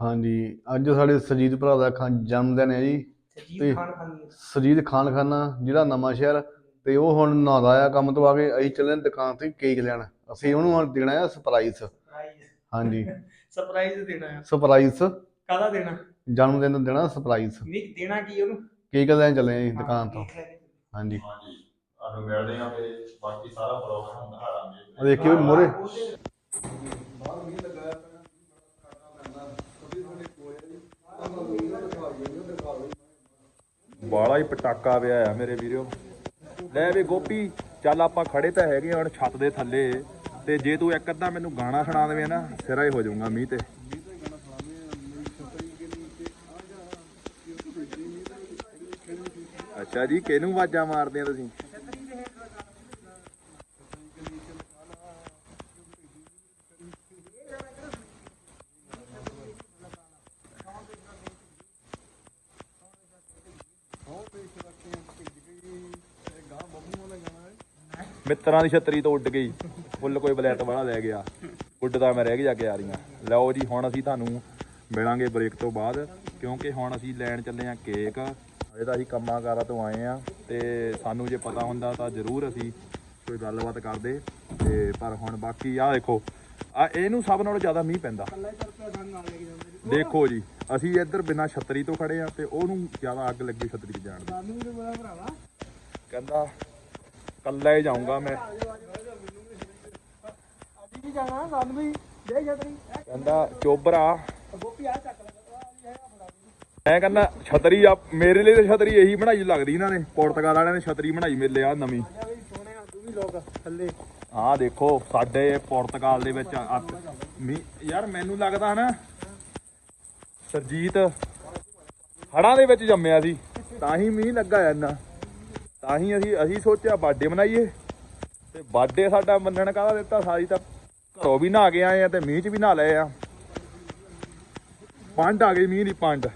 ਹਾਂਜੀ ਅੱਜ ਸਾਡੇ ਸਰਜੀਤ ਭਰਾ ਦਾ ਖਾਂ ਜਨਮ ਦਿਨ ਹੈ ਜੀ। ਸਰਜੀਤ ਖਾਨ ਖਾਨੀ ਸਰਜੀਤ ਖਾਨ ਖਾਨਾ ਜਿਹੜਾ ਨਵਾਂ ਸ਼ਹਿਰ ਤੇ ਉਹ ਹੁਣ ਨਹਾਉਂਦਾ ਆ ਕੰਮ ਤੋਂ ਆ ਕੇ ਅਸੀਂ ਚੱਲੇ ਨੇ ਦੁਕਾਨ ਤੇ ਕੇਕ ਲੈਣ। ਅਸੀਂ ਉਹਨੂੰ ਹੁਣ ਦੇਣਾ ਆ ਸਰਪ੍ਰਾਈਜ਼ ਸਰਪ੍ਰਾਈਜ਼ ਹਾਂਜੀ। ਸਰਪ੍ਰਾਈਜ਼ ਦੇਣਾ ਆ। ਸਰਪ੍ਰਾਈਜ਼ ਕਾਹਦਾ ਦੇਣਾ? ਜਨਮ ਦਿਨ ਦਾ ਦੇਣਾ ਸਰਪ੍ਰਾਈਜ਼ ਨਹੀਂ ਦੇਣਾ ਕੀ ਉਹਨੂੰ? ਕੇਕ ਲੈਣ ਚੱਲੇ ਆ ਜੀ ਦੁਕਾਨ ਤੋਂ। ਦੇਖ। ਹਾਂਜੀ। ਹਾਂਜੀ। ਤੁਹਾਨੂੰ ਮਿਲਦੇ ਆ ਤੇ ਬਾਕੀ ਸਾਰਾ ਪ੍ਰੋਗਰਾਮ ਦਿਖਾਵਾਂਗੇ ਆ ਦੇਖਿਓ ਮੋਰੇ। ਬਾਲਾ ਹੀ ਪਟਾਕਾ ਪਿਆ ਆ ਮੇਰੇ ਵੀਰੋ। ਲੈ ਵੀ ਗੋਪੀ, ਚੱਲ ਆਪਾਂ ਖੜੇ ਤਾਂ ਹੈਗੇ ਆ ਹੁਣ ਛੱਤ ਦੇ ਥੱਲੇ। ਤੇ ਜੇ ਤੂੰ ਇੱਕ ਅੱਧਾ ਮੈਨੂੰ ਗਾਣਾ ਸੁਣਾ ਦੇਵੇਂ ਨਾ, ਸਿਰਾ ਹੀ ਹੋ ਜਾਊਗਾ ਮੀਂਹ ਤੇ। ਅੱਛਾ ਜੀ, ਕਿਹਨੂੰ ਆਵਾਜ਼ਾਂ ਮਾਰਦੇ ਆ ਤੁਸੀਂ? ਮਿੱਤਰਾਂ ਦੀ ਛਤਰੀ ਤੋਂ ਉੱਡ ਗਈ ਫੁੱਲ ਕੋਈ ਬਲੈਤ ਵਾਲਾ ਲੈ ਗਿਆ। ਉੱਡਦਾ ਮੈਂ ਰਹਿ ਗਿਆ ਕੇ ਆ ਰਹੀਆਂ ਲਓ ਜੀ ਹੁਣ ਅਸੀਂ ਤੁਹਾਨੂੰ ਮਿਲਾਂਗੇ ਬ੍ਰੇਕ ਤੋਂ ਬਾਅਦ ਕਿਉਂਕਿ ਹੁਣ ਅਸੀਂ ਲੈਣ ਚੱਲੇ ਆ ਕੇਕ ਅਜੇ ਤਾਂ ਅਸੀਂ ਕੰਮਾਂ ਕਾਰਾਂ ਤੋਂ ਆਏ ਆ ਤੇ ਸਾਨੂੰ ਜੇ ਪਤਾ ਹੁੰਦਾ ਤਾਂ ਜ਼ਰੂਰ ਅਸੀਂ ਕੋਈ ਗੱਲਬਾਤ ਕਰਦੇ। ਤੇ ਪਰ ਹੁਣ ਬਾਕੀ ਆ ਦੇਖੋ ਆ ਇਹਨੂੰ ਸਭ ਨਾਲੋਂ ਜ਼ਿਆਦਾ ਮੀਂਹ ਪੈਂਦਾ। ਦੇਖੋ ਜੀ ਅਸੀਂ ਇੱਧਰ ਬਿਨਾਂ ਛਤਰੀ ਤੋਂ ਖੜੇ ਆ ਤੇ ਉਹਨੂੰ ਜ਼ਿਆਦਾ ਅੱਗ ਲੱਗੀ ਛਤਰੀ ਤੇ ਜਾਣ ਦੀ। ਕਹਿੰਦਾ ਕੱਲਾ ਹੀ ਜਾਊਂਗਾ ਮੈਂ। ਵੀ ਜਾਣਾ ਸਾਨੂੰ ਵੀ ਦੇ ਛਤਰੀ ਕਹਿੰਦਾ ਚੋਬਰਾ ਗੋਪੀ ਆ ਚੱਕ ਮੈਂ ਕਹਿੰਦਾ, ਛਤਰੀ ਆ, ਮੇਰੇ ਲਈ ਤਾਂ ਛਤਰੀ ਇਹੀ ਬਣਾਈ ਲੱਗਦੀ ਇਹਨਾਂ ਨੇ। ਪੁਰਤਗਾਲ ਵਾਲਿਆਂ ਨੇ ਛਤਰੀ ਬਣਾਈ ਮੇਲੇ ਆ ਨਵੀਂ। ਸੋਹਣਿਆ ਆਹ ਦੇਖੋ, ਸਾਡੇ ਪੁਰਤਗਾਲ ਦੇ ਵਿੱਚ ਆ- ਯਾਰ ਮੈਨੂੰ ਲੱਗਦਾ ਨਾ ਸਰਜੀਤ ਹੜਾਂ ਦੇ ਵਿੱਚ ਜੰਮਿਆ ਸੀ। ਤਾਂ ਹੀ ਮੀਂਹ ਲੱਗਾ ਇੰਨਾ। ਤਾਂ ਹੀ ਅਸੀਂ ਅਸੀਂ ਸੋਚਿਆ ਬਾਡੇ ਮਨਾਈਏ। ਤੇ ਬਾਡੇ ਸਾਡਾ ਮੰਨਣ ਕਾਹਦਾ ਦਿੱਤਾ? ਸਾਰੀ ਤਾਂ ਘਰੋਂ ਵੀ ਨਹਾ ਕੇ ਆਏ ਆ ਤੇ ਮੀਂਹ 'ਚ ਵੀ ਨਹਾ ਲਏ ਆ। ਪੰਡ ਆ ਗਈ, ਮੀਂਹ ਦੀ ਪੰਡ।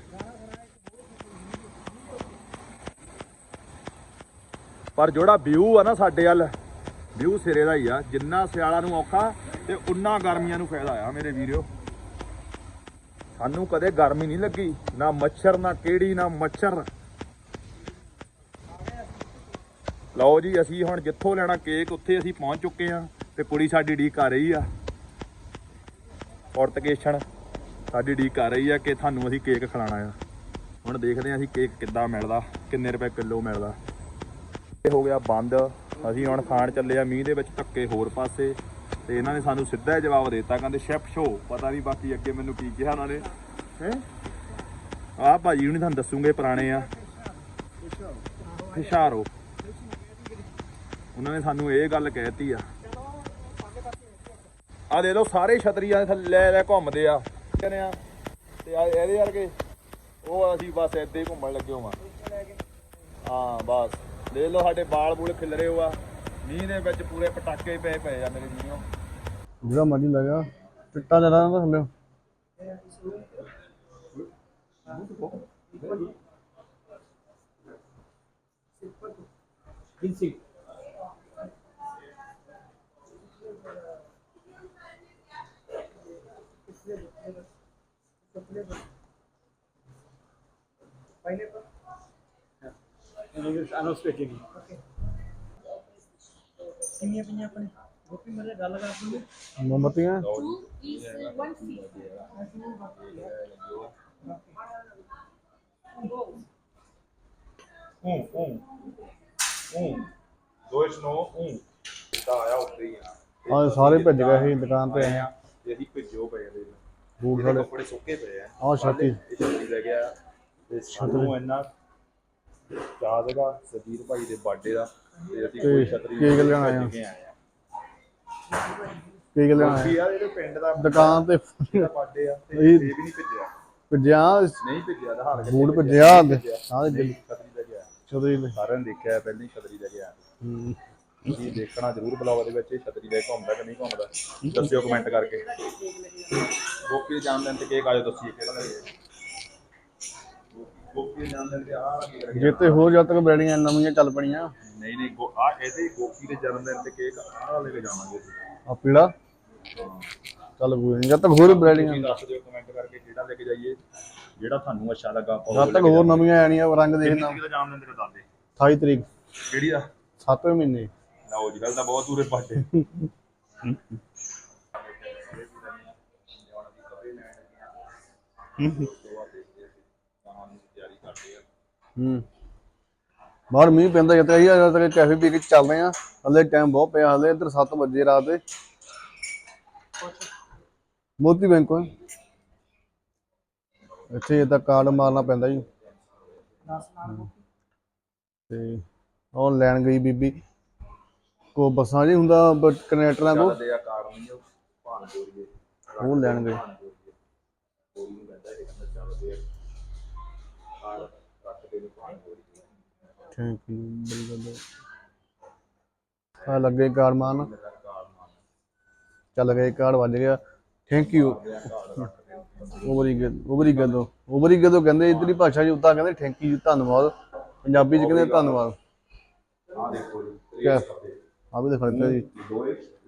ਪਰ ਜਿਹੜਾ ਵਿਊ ਆ ਨਾ ਸਾਡੇ ਵੱਲ, ਵਿਊ ਸਿਰੇ ਦਾ ਹੀ ਆ। ਜਿੰਨਾ ਸਿਆਲਾਂ ਨੂੰ ਔਖਾ ਤੇ ਉਨਾ ਗਰਮੀਆਂ ਨੂੰ ਫਾਇਦਾ ਆ, ਮੇਰੇ ਵੀਰਿਓ। ਸਾਨੂੰ ਕਦੇ ਗਰਮੀ ਨਹੀਂ ਲੱਗੀ। ਨਾ ਮੱਛਰ, ਨਾ ਕਿਹੜੀ ਨਾ ਮੱਛਰ। ਲਓ ਜੀ, ਅਸੀਂ ਹੁਣ ਜਿੱਥੋਂ ਲੈਣਾ ਕੇਕ, ਉੱਥੇ ਅਸੀਂ ਪਹੁੰਚ ਚੁੱਕੇ ਆ ਤੇ ਕੁੜੀ ਸਾਡੀ ਡੀਕ ਕਰ ਰਹੀ ਆ। ਪੁਰਤਗੇਸ਼ਨ ਸਾਡੀ ਡੀਕ ਕਰ ਰਹੀ ਆ ਕਿ ਤੁਹਾਨੂੰ ਅਸੀਂ ਕੇਕ ਖਿਲਾਣਾ ਆ। ਹੁਣ ਦੇਖਦੇ ਆ ਅਸੀਂ ਕੇਕ ਕਿੱਦਾਂ ਮਿਲਦਾ, ਕਿੰਨੇ ਰੁਪਏ ਕਿਲੋ ਮਿਲਦਾ। ਇਹ ਹੋ ਗਿਆ ਬੰਦ। ਅਸੀਂ ਹੁਣ ਖਾਣ ਚੱਲੇ ਆ, ਮੀਂਹ ਦੇ ਵਿੱਚ ਧੱਕੇ ਹੋਰ ਪਾਸੇ। ਤੇ ਇਹਨਾਂ ਨੇ ਸਾਨੂੰ ਸਿੱਧਾ ਜਵਾਬ ਦਿੱਤਾ, ਕਹਿੰਦੇ, ਸ਼ੈਫ ਸ਼ੋ, ਪਤਾ ਨਹੀਂ ਬਾਕੀ ਅੱਗੇ ਮੈਨੂੰ ਕੀ ਕਿਹਾ ਉਹਨਾਂ ਨੇ। ਹੈ? ਆਹ ਭਾਜੀ ਨੂੰ ਤੁਹਾਨੂੰ ਦੱਸੂਗੇ, ਪੁਰਾਣੇ ਆ। ਹੁਸ਼ਿਆਰੋ। ਉਹਨਾਂ ਨੇ ਸਾਨੂੰ ਇਹ ਗੱਲ ਕਹਿਤੀ ਆ। ਆ ਦੇ ਲੋ ਸਾਰੇ ਛਤਰੀਆਂ ਦੇ ਥੱਲੇ ਲੈ ਲੈ ਘੁੰਮਦੇ ਆ। ਕਹਿੰਦੇ ਆ ਤੇ ਆ ਇਹਦੇ ਵਰਗੇ ਉਹ ਅਸੀਂ ਬਸ ਹੀ ਘੁੰਮਣ ਲੱਗੇ ਹੋਵਾਂ। ਹਾਂ ਬਸ। ਲੈ ਲਓ ਸਾਡੇ ਬਾਲ ਬੂਲ ਖਿਲਰੇ ਹੋਆ। ਮੀਂਹ ਦੇ ਵਿੱਚ ਪੂਰੇ ਪਟਾਕੇ ਪਏ ਪਏ ਆ ਮੇਰੇ ਵੀਰੋ। ਜਿਹੜਾ ਮਰਜ਼ੀ ਲੱਗਾ ਪਿੱਟਾ ਜਰਾ ਨਾ ਥੱਲੇ। ਕਿੰਸੀ ਕਿੰਨੀਆਂ ਪਈਆਂ ਆਪਣੇ ਗੋਪੀ ਮੇਰੇ ਗੱਲ ਕਰ ਦੂੰਗੇ ਮੋਮਬਤੀਆਂ? ਆ। ਸਾਰੇ ਭੱਜ ਗਏ ਸੀ ਦੁਕਾਨ ਤੇ। ਆਏ ਆ ਤੇ ਅਸੀਂ ਭਿੱਜੋ ਪਏ ਬੂਟ ਸਾਡੇ ਕੱਪੜੇ ਸੁੱਕੇ ਪਏ ਆ। ਆਹ ਛਾਤੀ। ਛਾਤੀ ਲੈ ਗਿਆ। ਤੇ ਸਾਨੂੰ ਇੰਨਾ ਚਾਹ ਸੀਗਾ ਸਰਜੀਤ ਭਾਈ ਦੇ ਬਰਥਡੇ ਦਾ। ਤੇ ਅਸੀਂ ਕੋਈ ਛਤਰੀ ਕੇਕ ਲੈਣ ਆਏ ਆ। ਕੇਕ ਲੈਣ ਆਏ ਆ। ਇਹਦੇ ਪਿੰਡ ਦਾ ਦੁਕਾਨ ਤੇ ਬਰਥਡੇ ਆ ਤੇ ਇਹ- ਵੀ ਨਹੀਂ ਭੇਜਿਆ। ਭੱਜਿਆ ਨਹੀਂ ਭੇਜਿਆ ਕੇ ਬੂਟ ਭੱਜਿਆ। ਆਹ ਛਤਰੀ ਲੈ ਗਿਆ ਛਤਰੀ ਸਾਰਿਆਂ ਨੇ ਦੇਖਿਆ ਪਹਿਲਾਂ ਹੀ ਛਤਰੀ ਲੈ ਗਿਆ ਹੂੰ। ਤੁਸੀਂ ਦੇਖਣਾ ਜ਼ਰੂਰ ਬਲੌਗ ਦੇ ਵਿੱਚ ਇਹ ਛਤਰੀ ਲੈ ਕੇ ਘੁੰਮਦਾ ਕਿ ਨਹੀਂ ਘੁੰਮਦਾ ਦੱਸਿਓ ਕਮੈਂਟ ਕਰਕੇ। ਗੋਪੀ ਦੇ ਜਨਮਦਿਨ ਤੇ ਕੇਕ ਆਜੋ ਦੱਸੀਏ ਕਿਹੜਾ ਗੋਪੀ ਦੇ ਜਨਮਦਿਨ ਤੇ ਆ ਹੋਰ ਜਦ ਤੱਕ ਬੈੜੀਆਂ ਨਵੀਆਂ ਚੱਲ ਪਣੀਆਂ ਨਹੀਂ ਨਹੀਂ ਆ ਇਹਦੇ ਗੋਪੀ ਦੇ ਜਨਮਦਿਨ ਤੇ ਕੇਕ ਆ ਲੈ ਕੇ ਜਾਵਾਂਗੇ। ਆ ਪੀੜਾ ਚੱਲ ਕੋਈ ਨਹੀਂ ਜਦ ਤੱਕ ਹੋਰ ਤੁਸੀਂ ਦੱਸ ਦਿਓ ਕਮੈਂਟ ਕਰਕੇ ਨਾਲ ਲੈ ਕੇ ਜਾਈਏ ਜਿਹੜਾ ਤੁਹਾਨੂੰ ਅੱਛਾ ਲੱਗਾ ਜਦ ਤੱਕ ਹੋਰ। ਨਵੀਆਂ ਆਣੀਆਂ ਰੰਗ ਦੇਖਣਾ। ਤਰੀਕ ਦਾ ਜਾਮ ਦਿੰਦੇ ਨੇ ਦੱਸ ਦੇ 28 ਤਰੀਕ। ਕਿਹੜੀ ਆ? 7ਵੇਂ ਮਹੀਨੇ। ਲਓ ਜੀ ਗੱਲ ਤਾਂ ਬਹੁਤ ਦੂਰੇ ਪਾਸੇ ਹੂੰ। ਬਾਹਰ ਮੀਂਹ ਪੈਂਦਾ ਜਿੱਤੇ ਅਸੀਂ ਅਜੇ ਤੱਕ ਕੈਫੇ ਪੀ ਕੇ ਚੱਲਦੇ ਆ ਹਲੇ ਟਾਈਮ ਬਹੁਤ ਪਿਆ ਹਲੇ ਇੱਧਰ 7 ਵਜੇ ਰਾਤ ਦੇ। ਮੋਤੀ ਬੈਂਕ ਕੋਲ। ਇੱਥੇ ਇਹਦਾ ਕਾਰਡ ਮਾਰਨਾ ਪੈਂਦਾ ਜੀ। 10 ਨਾਲ ਤੇ ਉਹ ਲੈਣ ਗਈ ਬੀਬੀ। ਕੋ ਬੱਸਾਂ ਜੀ ਹੁੰਦਾ ਬ- ਕਨੈਕਟਰਾਂ ਕੋ ਚੱਲਦੇ ਆ ਕਾਰ ਨਹੀਂ ਉਹ ਭਾਣ ਜੋੜੀਏ। ਉਹ ਲੈਣ ਗਏ। ਭਾਣ ਜੋੜੀਏ। ਕੋਈ ਨੂੰ ਕਹਿੰਦਾ ਇਹ ਕਹਿੰਦਾ ਚੱਲਦੇ ਆ। ਕਾਰ ਰੱਖ ਕੇ ਨੂੰ ਭਾਣ ਜੋੜੀਏ। ਥੈਂਕ ਯੂ ਬੜੀ ਗੱਲ ਆ ਲੱਗੇ ਕਾਰਡ ਮਾਰਨ ਚੱਲ ਗਏ ਕਾਰਡ ਵੱਜ ਗਿਆ। ਥੈਂਕ ਯੂ ਓਵਰੀ ਗੱਲ ਓਵਰੀ ਗੱਲ ਓਵਰੀ ਗੱਲ ਕਹਿੰਦੇ ਇਧਰਲੀ ਭਾਸ਼ਾ ਚ ਉਤਾ ਕਹਿੰਦੇ ਥੈਂਕ ਯੂ ਧੰਨਵਾਦ। ਪੰਜਾਬੀ ਚ ਕਹਿੰਦੇ ਧੰਨਵਾਦ। ਆ ਦੇਖੋ ਜੀ ਆ ਵੀ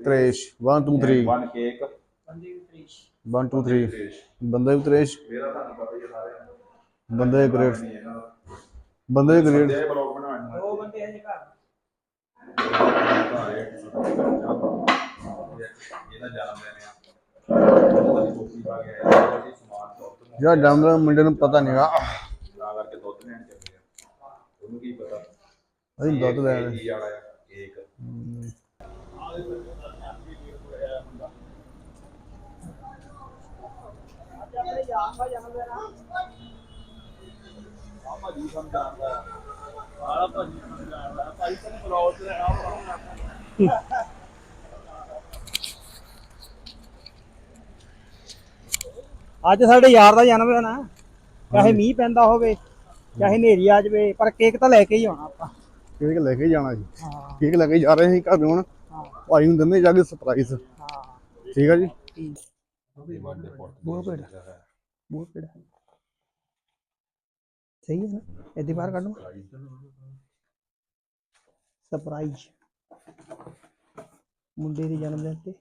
ਤ੍ਰੇਸ਼। 1 2 3 ਵਨ ਕੇਕ 1 2 3 ਬੰਦੇ ਵੀ ਤ੍ਰੇਸ਼। ਮੇਰਾ ਤੁਹਾਨੂੰ ਪਤਾ ਹੀ ਬੰਦੇ ਗ੍ਰੇਟ ਨਹੀਂ ਇਹਨਾਂ ਦਾ। ਬੰਦੇ ਗ੍ਰੇਟ ਇਹ ਬਲੌਗ ਬਣਾਉਣ ਨੂੰ। ਦੋ ਬੰਦੇ ਹਜੇ ਘਰ। ਇਹਦਾ ਜਨਮ ਦਿਨ ਆ। ਜਿਹੜਾ ਜਨਮ ਮੁੰਡੇ ਨੂੰ ਪਤਾ ਨਹੀਂਗਾ ਤਾਂ ਕਰਕੇ ਦੁੱਧ ਲੈਣ ਚੱਲੇ ਆ। ਉਹਨੂੰ ਕੀ ਪਤਾ? ਅਸੀਂ ਦੁੱਧ ਅੱਜ ਸਾਡੇ ਯਾਰ ਦਾ ਜਨਮ ਦਿਨ ਆ। ਚਾਹੇ ਮੀਂਹ ਪੈਂਦਾ ਹੋਵੇ ਚਾਹੇ ਹਨੇਰੀ ਆ ਜਾਵੇ ਪਰ ਕੇਕ ਤਾਂ ਲੈ ਕੇ ਹੀ ਆਉਣਾ ਆਪਾਂ। ਕੇਕ ਲੈ ਕੇ ਜਾਣਾ ਜੀ ਹਾਂ। ਕੇਕ ਲੈ ਕੇ ਜਾ ਰਹੇ ਸੀ ਘਰ ਨੂੰ ਹੁਣ। ਹਾਂ। ਭਾਈ ਨੂੰ ਦਿੰਦੇ ਜਾ ਕੇ ਸਰਪ੍ਰਾਈਜ਼ ਹਾਂ। ਠੀਕ ਆ ਜੀ? ਬਹੁਤ ਪੇੜ ਬਹੁਤ ਪੇੜ ਸਹੀ ਹੈ ਨਾ? ਇਹਦੀ ਬਾਹਰ ਕੱਢ ਸਰਪ੍ਰਾਈਜ਼ ਮੁੰਡੇ ਦੇ ਜਨਮ ਦਿਨ ਤੇ।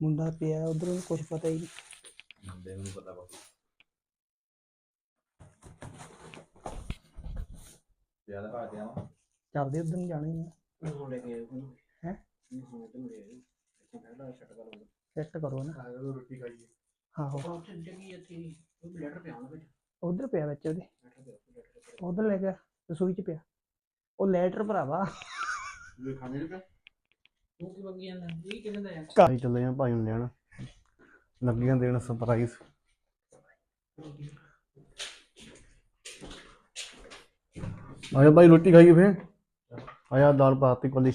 ਮੁੰਡਾ ਪਿਆ ਉਧਰੋਂ ਕੁਝ ਪਤਾ ਹੀ ਨਹੀਂ। ਮੁੰਡੇ ਨੂੰ ਪਤਾ ਬਾਕੀ। ਜ਼ਿਆਦਾ ਆ ਗਿਆ ਵਾ ਚੱਲਦੇ ਉਧਰ ਨੂੰ ਜਾਣੇ ਨੇ ਹੈ? ਸੈੱਟ ਕਰੋ। ਨਾ। ਰੋਟੀ ਖਾਈਏ ਆਹੋ। ਉਧਰ ਪਿਆ ਵਿੱਚ। ਉਹਦੇ। ਉਧਰ ਲੈ ਗਿਆ ਰਸੋਈ ਚ ਪਿਆ। ਉਹ ਲੈਟਰ ਭਰਾਵਾ। ਖਾਣੇ ਰੁਪਿਆ ਤੂੰ ਕੀ ਮੰਗੀ ਜਾਂਦਾ? ਇਹ ਕਿਹਨੇ ਦਾ ਘਰ ਹੀ ਚੱਲੇ ਆ ਭਾਈ ਨੂੰ ਲੈਣ ਲੱਗੀਆਂ ਦੇਣ ਸਰਪ੍ਰਾਈਜ਼ ਆਇਆ ਭਾਈ ਰੋਟੀ ਖਾਈਏ ਫੇ ਆਇਆ ਦਾਲ ਪਾਤੀ ਕੋਲੀ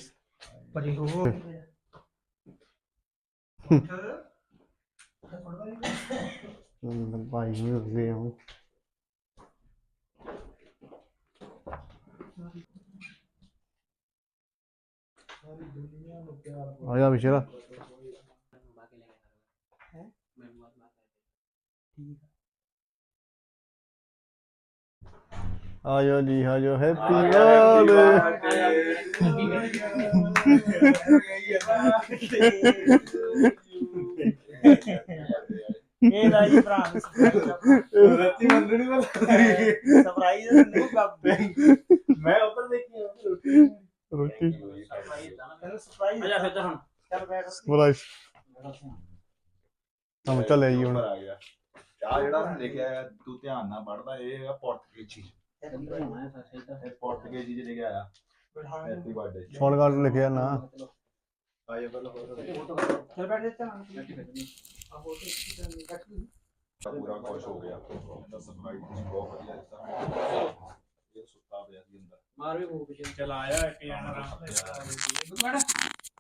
ਪਰੇ ਹੋ ਭਾਈ ਨੂੰ ਲੱਗੇ ਹਾਂ ਆਜੋ ਜੀ ਆਜੋ। ਹੈਪੀ ਬਰਥਡੇ ਇਹ ਦਾ ਜੀ ਭਰਾ ਰੱਤੀ ਮੰਨਣੀ ਵਾਲਾ ਸਰਪ੍ਰਾਈਜ਼ ਨਹੀਂ ਕਰਦੇ ਮੈਂ ਉੱਪਰ ਦੇਖੀ ਰੋਟੀ। ਰੋਟੀ ਤੈਨੂੰ ਸਰਪ੍ਰਾਈਜ਼ ਅਜਾ ਫਿਰ ਹੁਣ। ਚੱਲ ਬੈਠ ਚੱਲ ਆਈ ਹੁਣ। ਆ ਗਿਆ। ਆ ਜਿਹੜਾ ਲਿਖਿਆ ਤੂੰ ਧਿਆਨ ਨਾਲ ਪੜਦਾ ਇਹ ਹੈਗਾ ਪੁਰਤਗਾਲੀ ਇਹ ਪੁਰਤਗਾਲੀ ਚ ਲਿਖਿਆ ਆ। ਹੈਪੀ ਬਰਥਡੇ ਫੋਨ ਕਾਰਡ ਲਿਖਿਆ ਨਾ। ਆਏ ਬੱਲ ਹੋਰ ਚੱਲ ਬੈਠ ਜਾ ਪੂਰਾ ਖੁਸ਼ ਹੋ ਗਿਆ। ਇਹਦਾ ਸਰਪ੍ਰਾਈਜ਼ ਬਹੁਤ ਵਧੀਆ ਦਿੱਤਾ ਇਹ ਸੁੱਤਾ ਪਿਆ ਸੀ ਅੰਦਰ। ਮਾਰ ਵੀ ਮੂੰਹ ਪਿੱਛੇ ਚਲ ਆਇਆ ਇੱਕ ਜਣਾ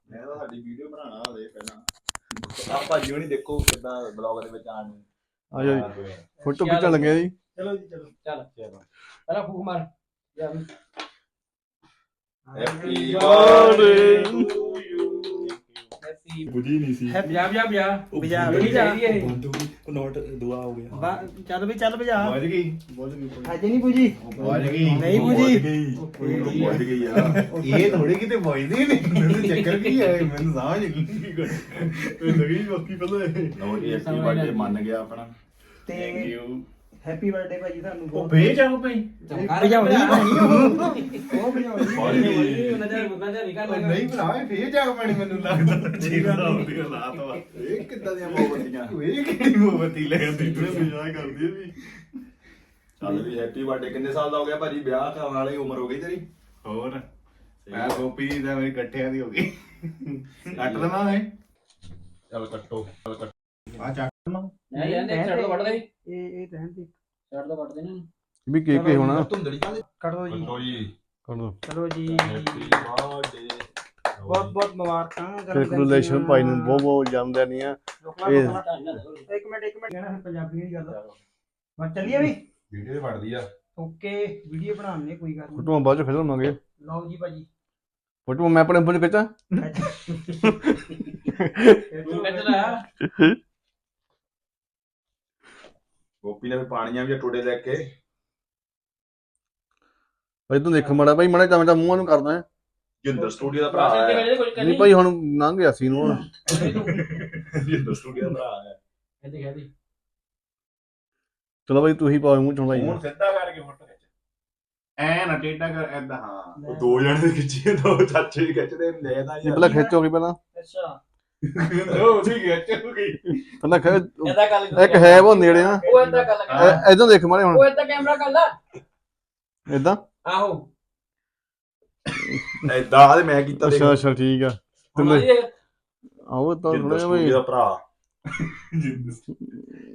ਮੈਂ ਤਾਂ ਸਾਡੀ ਵੀਡੀਓ ਬਣਾਉਣਾ ਹਲੇ ਪਹਿਲਾਂ। ਆ ਭਾਜੀ ਹੁਣੀ ਦੇਖੋ ਕਿੱਦਾਂ ਬਲੌਗ ਦੇ ਵਿੱਚ ਆਣ ਆਜੋ ਜੀ। ਫੋਟੋ ਖਿੱਚਣ ਲੱਗੇ ਜੀ। ਚਲੋ ਜੀ ਚਲੋ। ਚੱਲ। ਚਲੋ। ਪਹਿਲਾਂ ਫੂਕ ਮਾਰ। ਜਾ ਵੀ ਹੈਪੀ birthday ਟੂ ਯੂ ਸੀ। ਬੁਝੀ ਨਹੀਂ ਸੀ ਪੰਜਾਬ ਪੰਜਾਬ ਪੰਜਾਬ ਬਜਾ ਕਿਹੜੀ ਬਜਾ ਚਾਹੀਦੀ ਇਹ ਬੰਦੂ ਉਹ ਨੋਟ ਦੁਆ ਹੋ ਗਿਆ। ਬਾ- ਚੱਲ ਵੀ ਚੱਲ ਬਜਾ ਵੱਜ ਗਈ। ਵੱਜ ਗਈ ਅਜੇ ਨਹੀਂ ਪੁੱਜੀ ਵੱਜ ਗਈ। ਨਹੀਂ ਪੁੱਜੀ ਗਈ। ਵੱਜ ਗਈ ਆ। ਇਹ ਥੋੜੀ ਕਿਤੇ ਵੱਜਦੀ ਨਹੀਂ। ਮੈਨੂੰ ਚੱਕਰ ਕੀ ਹੈ ਮੈਨੂੰ ਸਮਝ ਨਹੀਂ ਲੱਗੀ ਬਾਕੀ ਪਤਾ ਹੈ। ਲਓ ਜੀ ਹੈਪੀ ਬਰਥਡੇ ਮੰਨ ਗਿਆ ਆਪਣਾ। ਤੇ ਯੂ ਹੈਪੀ ਬਰਥਡੇ ਭਾਜੀ ਤੁਹਾਨੂੰ ਉਹ ਬਹੁਤ। ਭੇਜ ਆਉ ਭਾਈ। ਭਜਾਉਣੀ ਨਹੀਂ ਉਹ ਉਹ ਭਜਾਉਣੀ ਉਹਨਾਂ ਦਾ ਮੁੰਡਾ ਦਾ ਨਿਕਲ ਉਹ ਨਹੀਂ ਭਰਾ ਇਹ ਫੇਰ ਜਾ ਪੈਣੀ ਮੈਨੂੰ ਲੱਗਦਾ ਜੀਵਨ ਦਾ ਉਹਦੀ ਹਾਲਾਤ ਵਾ। ਇਹ ਕਿੱਦਾਂ ਦੀਆਂ ਮੋਮਬੱਤੀਆਂ? ਇਹ ਕਿਹੜੀ ਮੋਮਬਤੀ ਲੈ ਆਂਦੀ ਤੂੰ ਮਜ਼ਾਕ ਕਰਦੀ ਹੈ ਵੀ। ਚੱਲ ਵੀ ਹੈਪੀ ਬਰਥਡੇ ਕਿੰਨੇ ਸਾਲ ਦਾ ਹੋ ਗਿਆ ਭਾਜੀ? ਵਿਆਹ ਕਰਾਉਣ ਵਾਲੀ ਉਮਰ ਹੋ ਗਈ ਤੇਰੀ? ਹੋਰ? ਮੈਂ ਗੋਪੀ ਦੀ ਤਾਂ ਮੇਰੀ ਇਕੱਠਿਆਂ ਦੀ ਹੋ ਗਈ। ਕੱਟ ਦੇਣਾ ਹੈ ਚੱਲ ਕੱਟੋ। ਚੱਲ ਕੱਟੋ। ਆ ਚੱਕ। ਨਹੀਂ ਜਾਂਦੇ ਛੱਡ ਦੋ ਵੱਢ ਦੇ। ਇਹ ਇਹ ਰਹਿਣ ਦੇ। ਛੱਡ ਦੋ ਵੱਢ ਦੇ ਨਾ ਵੀ ਕੇਕ ਹੀ ਹੋਣਾ। ਧੁੰਦੜੀ ਕਾਹਦੇ ਕੱਢ ਦੋ ਜੀ। ਕੱਟੋ ਜੀ। ਕਰ ਦੋ। ਚਲੋ ਜੀ। ਹੈਪੀ ਬਰਥਡੇ ਬਹੁਤ ਬਹੁਤ ਮੁਬਾਰਕਾਂ। ਕੰਗ੍ਰੈਚੁਲੇਸ਼ਨ ਭਾਈ ਨੂੰ ਬਹੁਤ ਬਹੁਤ ਜਨਮਦਿਨ ਇਹ- ਇੱਕ ਮਿੰਟ ਇੱਕ ਮਿੰਟ। ਕਹਿਣਾ ਫਿਰ ਪੰਜਾਬੀ ਦੀ ਗੱਲ ਬਸ ਚੱਲੀਏ ਵੀ। ਵੀਡੀਓ ਵੜਦੀ ਆ। ਓਕੇ ਵੀਡੀਓ ਬਣਾਉਣੇ ਕੋਈ ਗੱਲ ਨਹੀਂ ਫੋਟੋਆਂ ਬਾਅਦ ਚ ਫਿਲਮਾਂਗੇ ਲਓ ਜੀ ਭਾਜੀ। ਫੋਟੋ ਮੈਂ ਆਪਣੇ ਫੋਨ ਖਿੱਚਾਂ? ਤੂੰ ਕਿੱਧਰ ਗੋਪੀ ਨੇ ਵੀ ਪਾਣੀਆਂ ਵੀ ਟੋਡੇ ਲੈ ਕੇ। ਭਾਈ ਤੂੰ ਦੇਖ ਮੜਾ ਭਾਈ ਮੜਾ ਚਮਚਾ ਮੂੰਹਾਂ ਨੂੰ ਕਰਦਾ। ਹੈ ਜਿੰਦਰ ਸਟੂਡੀਓ ਦਾ ਭਰਾ ਤੇ ਹੈ। ਨਹੀਂ ਭਾਈ ਹੁਣ ਲੰਘ ਗਿਆ ਸੀ ਨੂੰ ਹੁਣ ਜਿੰਦਰ ਸਟੂਡੀਓ ਦਾ ਭਰਾ ਹੈ। ਇੱਥੇ ਕਹਦੀ ਚਲੋ ਭਾਈ ਤੁਸੀਂ ਪਾਓ ਮੂੰਹ ਚੋਂ ਭਾਈ ਹੁਣ ਸਿੱਧਾ ਕਰਕੇ ਫੋਟੋ ਖਿੱਚ। ਐ ਨਾ ਟੇਟਾ ਕਰ ਐਦਾਂ ਹਾਂ। ਉਹ ਦੋ ਜਣੇ ਖਿੱਚੀ ਦੋ ਚਾਚੇ ਖਿੱਚਦੇ ਹੁੰਦੇ ਆ ਤਾਂ ਇਹ ਪਹਿਲਾਂ ਖਿੱਚੋਗੇ ਪਹਿਲਾਂ। ਅੱਛਾ। ਉਹ ਵੀ ਖਿੱਚ ਗਈ। ਪਹਿਲਾਂ ਇਹਦਾ ਗੱਲ ਇੱਕ ਹੈ? ਉਹ ਨੇੜੇ ਨਾ ਉਹ ਏਦਾਂ ਗੱਲ ਕਰ। ਇਦਾਂ ਦੇਖ ਮਾਰੇ ਹੁਣ। ਉਹ ਏਦਾਂ ਕੈਮਰਾ ਕਰ ਲਾ। ਇਦਾਂ ਆਹੋ। ਐਦਾਂ ਤੇ ਮੈਂ ਕੀਤਾ ਦੇਖ। ਅੱਛਾ ਅੱਛਾ ਠੀਕ ਆ। ਹੁਣ ਇਹ। ਆਓ ਤਾਂ ਜਿੰਦਰ ਸਟੂਡੀਓ ਦਾ ਭਰਾ।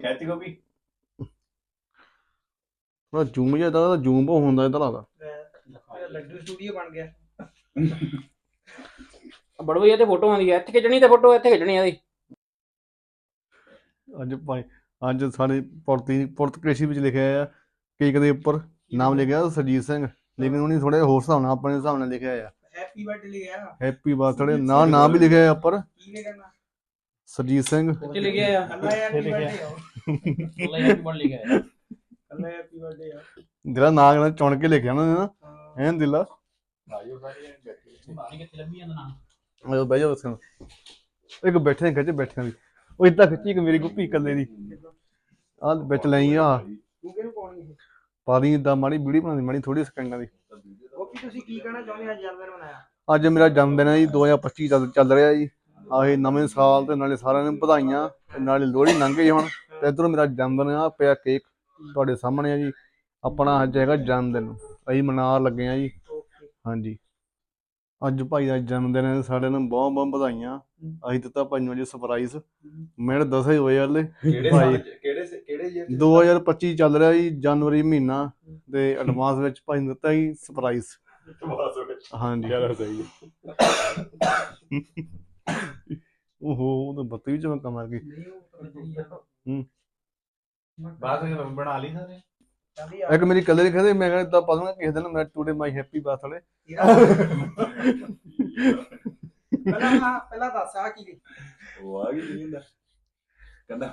ਖਿੱਚ ਕੋ ਵੀ ਥੋੜਾ ਜ਼ੂਮ ਜਿਹਾ ਤਾਂ ਜ਼ੂਮ ਬਹੁਤ ਹੁੰਦਾ ਇਦਾਂ ਲੱਗਦਾ। ਲੱਡੂ ਸਟੂਡੀਓ ਬਣ ਗਿਆ। ਬੜਵਈਆ ਤੇ ਫੋਟੋ ਆਉਂਦੀ ਹੈ ਇੱਥੇ ਖਿੱਚਣੀ ਤੇ ਫੋਟੋ ਇੱਥੇ ਖਿੱਚਣੀ ਆ ਦੀ। ਅੱਜ ਭਾਈ ਅੱਜ ਸਾਡੇ ਪੁਰਤੀ ਪੁਰਤਗਾਲੀ ਵਿੱਚ ਲਿਖਿਆ ਆ ਕੇਕ ਦੇ ਉੱਪਰ ਨਾਮ ਲਿਖਿਆ ਸਰਜੀਤ ਸਿੰਘ ਲੇਕਿਨ ਉਹਨੇ ਥੋੜੇ ਹੋਰ ਹਿਸਾਬ ਨਾਲ ਆਪਣੇ ਹਿਸਾਬ ਨਾਲ ਲਿਖਿਆ ਆ। ਹੈਪੀ ਬਰਥਡੇ ਲਿਖਿਆ ਹੈਪੀ ਬਰਥਡੇ ਨਾ ਨਾਮ ਵੀ ਲਿਖਿਆ ਆ ਉੱਪਰ। ਕੀ ਸਰਜੀਤ ਸਿੰਘ। ਉੱਤੇ ਲਿਖਿਆ ਆ। ਅੱਲਾ ਹੈਪੀ ਬਰਥਡੇ ਅੱਲਾ ਹੈਪੀ ਬਰਥਡੇ ਲਿਖਿਆ ਹੈ ਅੱਲਾ ਹੈਪੀ ਬਰਥਡੇ ਆ। ਜਿਹੜਾ ਨਾਂ ਨਾਲ ਚੁਣ ਕੇ ਲਿਖਿਆ ਨਾ ਨਾ। ਐਨ ਦਿਲਾ? ਬਾਣੀ ਕਿੱਥੇ ਲੱਭੀ ਜਾਂਦਾ ਨਾ। ਆਇਓ ਬਹਿ ਜਾਓ ਸਿੰਘ ਇੱਕ ਬੈਠੇ ਖਿੱਚ ਬੈਠਿਆਂ ਦੀ ਉਹ ਇਦਾਂ ਖਿੱਚੀ ਕਿ ਮੇਰੀ ਗੁੱਪੀ ਇਕੱਲੇ ਦੀ। ਆ ਵਿੱਚ ਲਈ ਆ ਤੂੰ ਕਿਹਨੂੰ ਪਾਉਣੀ ਇਦਾਂ ਮਾੜੀ ਵੀਡੀਓ ਬਣਾਉਂਦੀ ਮਾੜੀ ਥੋੜੀ ਸਕਿੰਟਾਂ ਦੀ। ਗੋਪੀ ਤੁਸੀਂ ਕੀ ਕਹਿਣਾ ਚਾਹੁੰਦੇ ਅੱਜ ਜਨਮਦਿਨ ਮਨਾਇਆ। ਅੱਜ ਮੇਰਾ ਜਨਮ ਦਿਨ ਹੈ ਜੀ 2025 ਚੱਲ ਚੱਲ ਰਿਹਾ ਜੀ। ਆਹੇ ਨਵੇਂ ਸਾਲ ਤੇ ਨਾਲੇ ਸਾਰਿਆਂ ਨੂੰ ਵਧਾਈਆਂ ਤੇ ਨਾਲੇ ਲੋਹੜੀ ਲੰਘ ਗਈ ਹੁਣ। ਤੇ ਇਧਰੋਂ ਮੇਰਾ ਜਨਮ ਦਿਨ ਆ ਪਿਆ ਕੇਕ ਤੁਹਾਡੇ ਸਾਹਮਣੇ ਆ ਜੀ। ਆਪਣਾ ਅੱਜ ਹੈਗਾ ਜਨਮ ਦਿਨ। ਅਸੀਂ ਮਨਾਉਣ ਲੱਗੇ ਆ ਜੀ। ਓਕੇ। ਹਾਂਜੀ। ਅੱਜ ਭਾਈ ਦਾ ਜਨਮ ਦਿਨ ਹੈ ਸਾਰਿਆਂ ਨੂੰ ਬਹੁਤ ਬਹੁਤ ਵਧਾਈਆਂ। ਅਸੀਂ ਦਿੱਤਾ ਭਾਈ ਨੂੰ ਜੀ ਸਰਪ੍ਰਾਈਜ਼ ਮੇਰੇ ਦਸੇ ਹੋਏ ਹਲੇ। ਕਿਹੜੇ ਭਾਈ। ਸਾਲ ਚ- ਕਿਹੜੇ ਸ- ਕਿਹੜੇ year ਚ 2025 ਚੱਲ ਰਿਹਾ ਜੀ ਜਨਵਰੀ ਮਹੀਨਾ। ਤੇ ਐਡਵਾਂਸ ਵਿੱਚ ਭਾਈ ਨੂੰ ਦਿੱਤਾ ਜੀ ਸਰਪ੍ਰਾਈਜ਼ ਬਸ ਹੋ ਗਿਆ ਹਾਂਜੀ। ਚਲੋ ਸਹੀ ਓਹੋ ਉਹ ਤਾਂ ਬੱਤੀ ਵਿੱਚ ਮੈਂ ਕਮਰ ਗਈ ਨਹੀਂ ਉਹ ਤਾਂ ਜਿਹੜੀ ਆ। ਹੂੰ। ਬਸ ਬਣਾ ਲਈ ਸਾਰੇ ਕਹਿੰਦੀ ਇੱਕ ਮੇਰੀ ਕੱਲੇ ਦੀ ਕਹਿੰਦੇ ਮੈਂ ਕਹਿੰਦਾ ਇਦਾਂ ਪਾ ਦੂੰਗਾ ਕਿਸੇ ਦਿਨ ਮੈਂ ਟੂਡੇ ਮਾਈ ਹੈਪੀ ਬਰਥਡੇ ਪਹਿਲਾਂ ਪਹਿਲਾਂ ਦੱਸ ਆ ਕੀ। ਉਹ ਆ ਗਈ ਨਹੀਂ ਹੁੰਦਾ। ਕਹਿੰਦਾ